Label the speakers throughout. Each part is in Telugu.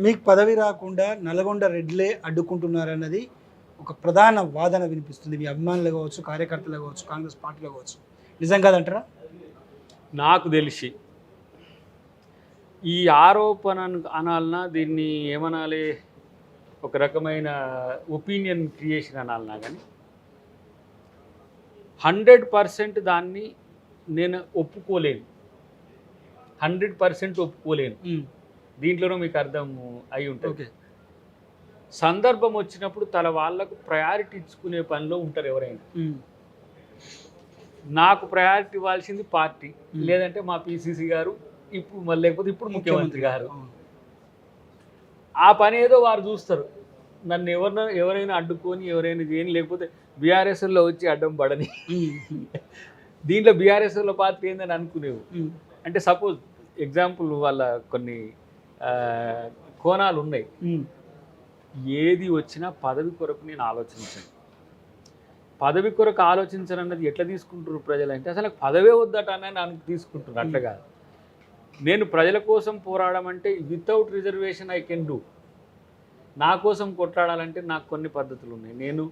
Speaker 1: మీకు పదవి రాకుండా నల్గొండ రెడ్లే అడ్డుకుంటున్నారన్నది ఒక ప్రధాన వాదన వినిపిస్తుంది. మీ అభిమానులు కావచ్చు కార్యకర్తలు కావచ్చు కాంగ్రెస్ పార్టీలో కావచ్చు. నిజం కాదంటారా
Speaker 2: నాకు తెలిసి ఈ ఆరోపణ అన- అనాలనా దీన్ని ఏమనాలి ఒక రకమైన ఒపీనియన్ క్రియేషన్ అనాలనా కానీ హండ్రెడ్ పర్సెంట్ దాన్ని నేను ఒప్పుకోలేను. Hundred percent ఒప్పుకోలేను. దీంట్లోనూ మీకు అర్థం అయి ఉంటుంది.
Speaker 1: ఓకే.
Speaker 2: సందర్భం వచ్చినప్పుడు తన వాళ్ళకు ప్రయారిటీ ఇచ్చుకునే పనిలో ఉంటారు ఎవరైనా. నాకు ప్రయారిటీ ఇవ్వాల్సింది పార్టీ. లేదంటే మా పిసిసి గారు ఇప్పుడు మళ్ళీ లేకపోతే ఇప్పుడు ముఖ్యమంత్రి గారు. ఆ పని ఏదో వారు చూస్తారు. నన్ను ఎవరిన ఎవరైనా అడ్డుకొని ఎవరైనా చేయని లేకపోతే బీఆర్ఎస్లో వచ్చి అడ్డం పడని. దీంట్లో బీఆర్ఎస్లో పార్టీ ఏందని అనుకునేవు. అంటే సపోజ్ ఎగ్జాంపుల్ వాళ్ళ కొన్ని కోణాలు ఉన్నాయి ఏది వచ్చినా పదవి కొరకు నేను ఆలోచించను. పదవి కొరకు ఆలోచించను అన్నది ఎట్లా తీసుకుంటారు ప్రజలు అంటే అసలు నాకు పదవే వద్దట అని నాకు తీసుకుంటున్నారు అట్లా కాదు. నేను ప్రజల కోసం పోరాడడం అంటే without reservation I can do నా కోసం కొట్లాడాలంటే నాకు కొన్ని పద్ధతులు ఉన్నాయి నేను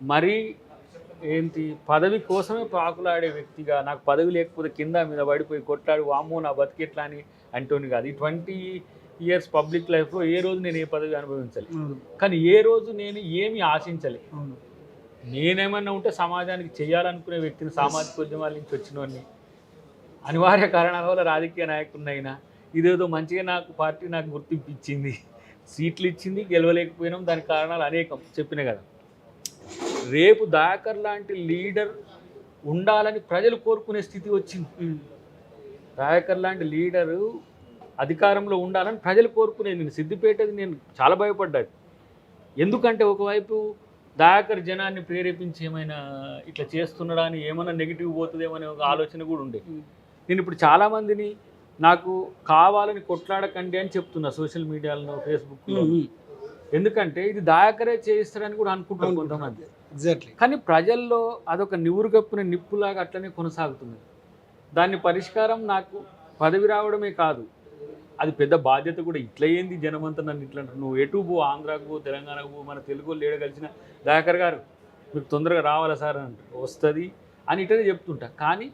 Speaker 2: మరీ ఏంటి పదవి కోసమే పాకులాడే వ్యక్తిగా నాకు పదవి లేకపోతే కింద మీద పడిపోయి కొట్లాడి వామ్మో నా బతికెట్లా అని అంటోని కాదు. ఈ ట్వంటీ ఇయర్స్ పబ్లిక్ లైఫ్లో ఏ రోజు నేను ఏ పదవి అనుభవించాలి. కానీ ఏ రోజు నేను ఏమి ఆశించలే. నేనేమన్నా ఉంటే సమాజానికి చేయాలనుకునే వ్యక్తిని సామాజిక ఉద్యమాల నుంచి వచ్చినోడిని అనివార్య కారణాల వల్ల రాజకీయ నాయకుడినైనా ఇదేదో మంచిగా నాకు పార్టీ నాకు గుర్తింపు ఇచ్చింది సీట్లు ఇచ్చింది గెలవలేకపోయినాం దానికి కారణాలు అనేకం చెప్పిన కదా. రేపు దాకర్ లాంటి లీడర్ ఉండాలని ప్రజలు కోరుకునే స్థితి వచ్చింది.
Speaker 1: ఉమ్.
Speaker 2: దయాకర్ లాంటి లీడరు అధికారంలో ఉండాలని ప్రజలు కోరుకునేది నేను సిద్దిపేటది నేను చాలా భయపడ్డాడు ఎందుకంటే ఒకవైపు దయాకర్ జనాన్ని ప్రేరేపించి ఏమైనా ఇట్లా చేస్తున్నాడా అని ఏమైనా నెగిటివ్ పోతుందేమో అనే ఒక ఆలోచన కూడా ఉండే. నేను ఇప్పుడు చాలామందిని నాకు కావాలని కొట్లాడకండి అని చెప్తున్నా సోషల్ మీడియాలో ఫేస్బుక్లో. ఎందుకంటే ఇది దాయాకరే చేయిస్తారని కూడా అనుకుంటారు
Speaker 1: అవును.
Speaker 2: కొంతమంది.
Speaker 1: ఎగ్జాక్ట్లీ
Speaker 2: కానీ ప్రజల్లో అదొక నివురుగప్పున నిప్పులాగా అట్లనే కొనసాగుతుంది. దాని పరిష్కారం నాకు పదవి రావడమే కాదు. అది పెద్ద బాధ్యత కూడా. ఇట్లా ఏంది జనమంతా నన్ను ఇట్లా అంటారు. నువ్వు ఎటు పో ఆంధ్రాకు పో తెలంగాణకు పో మన తెలుగు ఏడ కలిసిన దయాకర్ గారు మీకు తొందరగా రావాలా సార్ అని అంటారు. వస్తుంది అని ఇట్లనే చెప్తుంటా. కానీ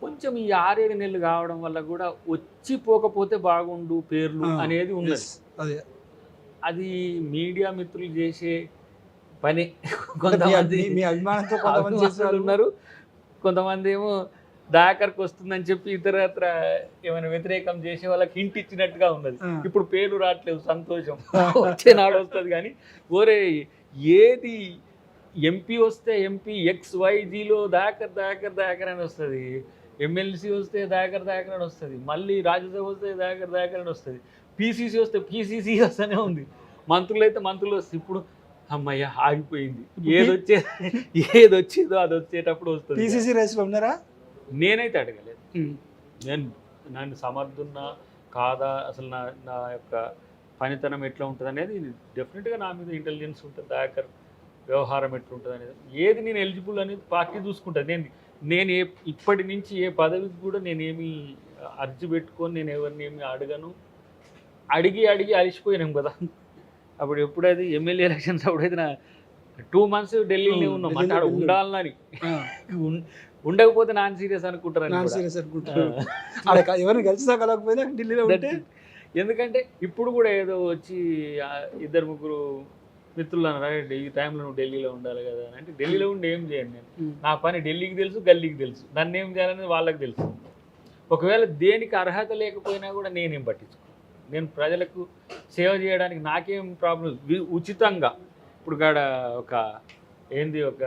Speaker 2: కొంచెం ఈ ఆరేడు నెలలు కావడం వల్ల కూడా వచ్చి పోకపోతే బాగుండు పేర్లు అనేది ఉన్నది.
Speaker 1: అదే.
Speaker 2: అది మీడియా మిత్రులు చేసే పని. కొంతమంది
Speaker 1: మీ- అభిమానంతో కొంతమంది
Speaker 2: ఉన్నారు. కొంతమంది ఏమో దాకర్కి వస్తుందని చెప్పి ఇతరత్ర ఏమైనా వ్యతిరేకం చేసే వాళ్ళకి హింట్ ఇచ్చినట్టుగా ఉన్నది. ఇప్పుడు పేర్లు రావట్లేదు సంతోషం. వచ్చే నాడు వస్తుంది కానీ ఓరే ఏది ఎంపీ వస్తే ఎంపీ ఎక్స్ వైజీలో దాకర్ దాకర్ దాకర్ అని వస్తుంది. ఎమ్మెల్సీ వస్తే దాకర్ దాకర్ అని వస్తుంది. మళ్ళీ రాజ్యసభ వస్తే దాకర్ దాకర్ అని వస్తుంది. పీసీసీ వస్తే పీసీసీ వస్తూనే ఉంది. మంత్రులు అయితే మంత్రులు వస్తే ఇప్పుడు అమ్మయ్య ఆగిపోయింది. ఏది వచ్చే ఏది వచ్చేదో అది వచ్చేటప్పుడు వస్తుంది.
Speaker 1: పిసిసి రేస్లో ఉన్నారా
Speaker 2: నేనైతే అడగలేదు. నేను నన్ను సమర్థున్నా కాదా అసలు నా నా యొక్క పనితనం ఎట్లా ఉంటుంది అనేది డెఫినెట్గా నా మీద ఇంటెలిజెన్స్ ఉంటుంది దాకర్ వ్యవహారం ఎట్లుంటుంది అనేది ఏది నేను ఎలిజిబుల్ అనేది పార్టీ చూసుకుంటుంది నేను నేను ఏ ఇప్పటి నుంచి ఏ పదవికి కూడా నేనేమి అర్జీ పెట్టుకొని నేను ఎవరిని ఏమి అడగను. అడిగి అడిగి అలిసిపోయినాం కదా. అప్పుడు ఎప్పుడైతే ఎమ్మెల్యే ఎలక్షన్స్ అప్పుడైతే నా టూ మంత్స్ ఢిల్లీలో ఉన్నాం. అంటే. ఉండాలని. ఉండకపోతే నాన్ సీరియస్ అనుకుంటారు
Speaker 1: నాన్ సీరియస్ అనుకుంటారు. క- ఎవరిని కలిసి కలగకపోయినా ఢిల్లీలో ఉంటే.
Speaker 2: ఎందుకంటే ఇప్పుడు కూడా ఏదో వచ్చి ఇద్దరు ముగ్గురు మిత్రులు అన్నారు "రే, ఈ టైంలో నువ్వు ఢిల్లీలో ఉండాలి కదా అని అంటే ఢిల్లీలో ఉండి ఏం చేయండి నేను. నా పని ఢిల్లీకి తెలుసు గల్లీకి తెలుసు. నన్ను ఏం చేయాలనేది వాళ్ళకి తెలుసు. ఒకవేళ దేనికి అర్హత లేకపోయినా కూడా నేనేం పట్టించుకో నేను ప్రజలకు సేవ చేయడానికి నాకేం ప్రాబ్లం ఉచితంగా. ఇప్పుడు కాడ ఒక ఏంది ఒక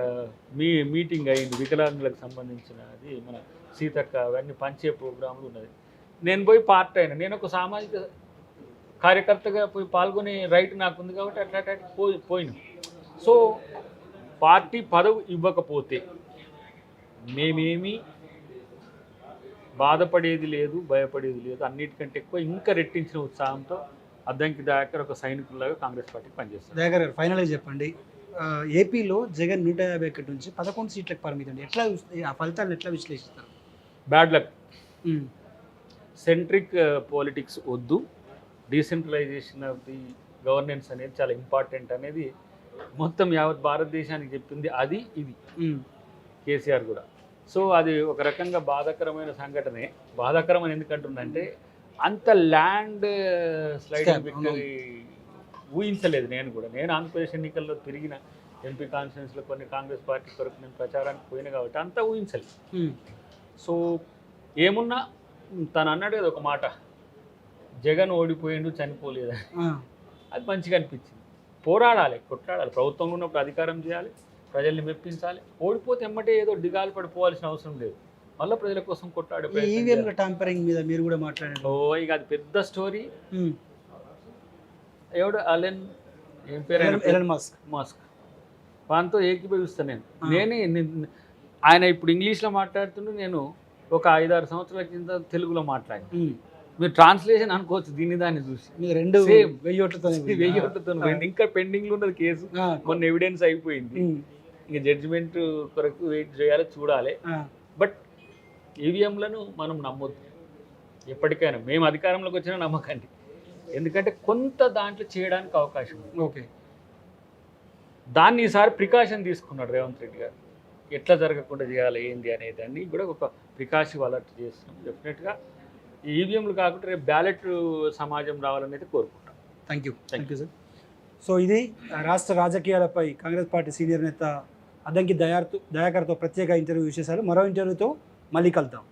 Speaker 2: మీ మీటింగ్ అయింది వికలాంగులకు సంబంధించిన అది మన సీతక్క అవన్నీ పంచే ప్రోగ్రాంలు ఉన్నది. నేను పోయి పార్ట్ అయినా నేను ఒక సామాజిక కార్యకర్తగా పోయి పాల్గొనే రైట్ నాకు ఉంది కాబట్టి అట్లా అట్లా పోయి పోయినా. సో పార్టీ పదవి ఇవ్వకపోతే మేమేమి బాధపడేది లేదు భయపడేది లేదు. అన్నిటికంటే ఎక్కువ ఇంకా రెట్టించిన ఉత్సాహంతో అద్దంకి దాకా ఒక సైనికుల్లాగా కాంగ్రెస్ పార్టీకి పనిచేస్తారు.
Speaker 1: దయాకర్ ఫైనల్గా చెప్పండి. ఏపీలో జగన్ నూట యాభై ఒకటి నుంచి పదకొండు సీట్లకు పరిమితం ఎట్లా ఆ ఫలితాలను ఎట్లా విశ్లేషిస్తారు?
Speaker 2: Bad luck. సెంట్రిక్ పాలిటిక్స్ వద్దు. డీసెంట్రలైజేషన్ ఆఫ్ ది గవర్నెన్స్ అనేది చాలా ఇంపార్టెంట్ అనేది మొత్తం యావత్ భారతదేశానికి చెప్పింది. అది ఇది. కేసీఆర్ కూడా. సో అది ఒక రకంగా బాధాకరమైన సంఘటనే. బాధాకరం అని ఎందుకంటుందంటే అంత ల్యాండ్ స్లైడింగ్ విక్టరీ ఊహించలేదు నేను కూడా. నేను ఆంధ్రప్రదేశ్ ఎన్నికల్లో తిరిగిన ఎంపీ కాన్ఫరెన్స్లో కొన్ని కాంగ్రెస్ పార్టీ కొరకు నేను ప్రచారానికి పోయిన కాబట్టి అంతా ఊహించలేదు. సో ఏమున్నా తను అన్నాడు కదా ఒక మాట జగన్ ఓడిపోయిండు చనిపోలేదు. అది మంచిగా అనిపించింది. పోరాడాలి కొట్లాడాలి ప్రభుత్వంలో ఉన్నప్పుడు అధికారం చేయాలి ప్రజల్ని మెప్పించాలి. ఓడిపోతే ఎమ్మటే ఏదో దిగాలు పడిపోవాల్సిన అవసరం లేదు. మళ్ళీ ప్రజల కోసం ప్రయత్నం
Speaker 1: ఈవీఎంల. టాంపరింగ్ మీద మీరు కూడా మాట్లాడారు
Speaker 2: ఓ ఇక అది పెద్ద స్టోరీ ఎవడు? అలెన్. ఏం పేరు
Speaker 1: ఎలన్- మస్క్.
Speaker 2: మాస్క్. వానితో ఏకీభవిస్తాను నేను. నేనే ఆయన ఇప్పుడు ఇంగ్లీష్లో మాట్లాడుతుంటే నేను ఒక ఐదారు సంవత్సరాల కింద తెలుగులో మాట్లాడాను. మీరు ట్రాన్స్లేషన్ అనుకోవచ్చు దీన్ని దాన్ని చూసి.
Speaker 1: రెండు
Speaker 2: Same.
Speaker 1: వెయ్యి ఓట్లతో
Speaker 2: వెయ్యి ఒకటితో పోయింది. ఇంకా పెండింగ్లో ఉన్నది కేసు. మొన్న ఎవిడెన్స్ అయిపోయింది. ఇంకా జడ్జిమెంట్ కొరకు వెయిట్ చేయాలి చూడాలి. బట్ ఈవీఎంలను మనం నమ్మొద్దు. ఎప్పటికైనా. మేము అధికారంలోకి వచ్చినా నమ్మకండి. ఎందుకంటే కొంత దాంట్లో చేయడానికి అవకాశం ఉంది.
Speaker 1: ఓకే.
Speaker 2: దాన్ని ఈసారి ప్రికాషన్ తీసుకున్నాడు రేవంత్ రెడ్డి గారు. ఎట్లా జరగకుండా చేయాలి ఏంది అనే దాన్ని కూడా ఒక ప్రికాషన్ అలర్ట్ చేస్తున్నాం. డెఫినెట్గా ఈవీఎంలు కాకుండా రేపు బ్యాలెట్ సమాజం రావాలని అయితే కోరుకుంటాం.
Speaker 1: Thank you thank you sir so ఇది రాష్ట్ర రాజకీయాలపై కాంగ్రెస్ పార్టీ సీనియర్ నేత అద్దంకి దయార్తో దయాకర్తో ప్రత్యేక ఇంటర్వ్యూ విశేషాలు. మరో ఇంటర్వ్యూతో మళ్ళీ కలుద్దాం.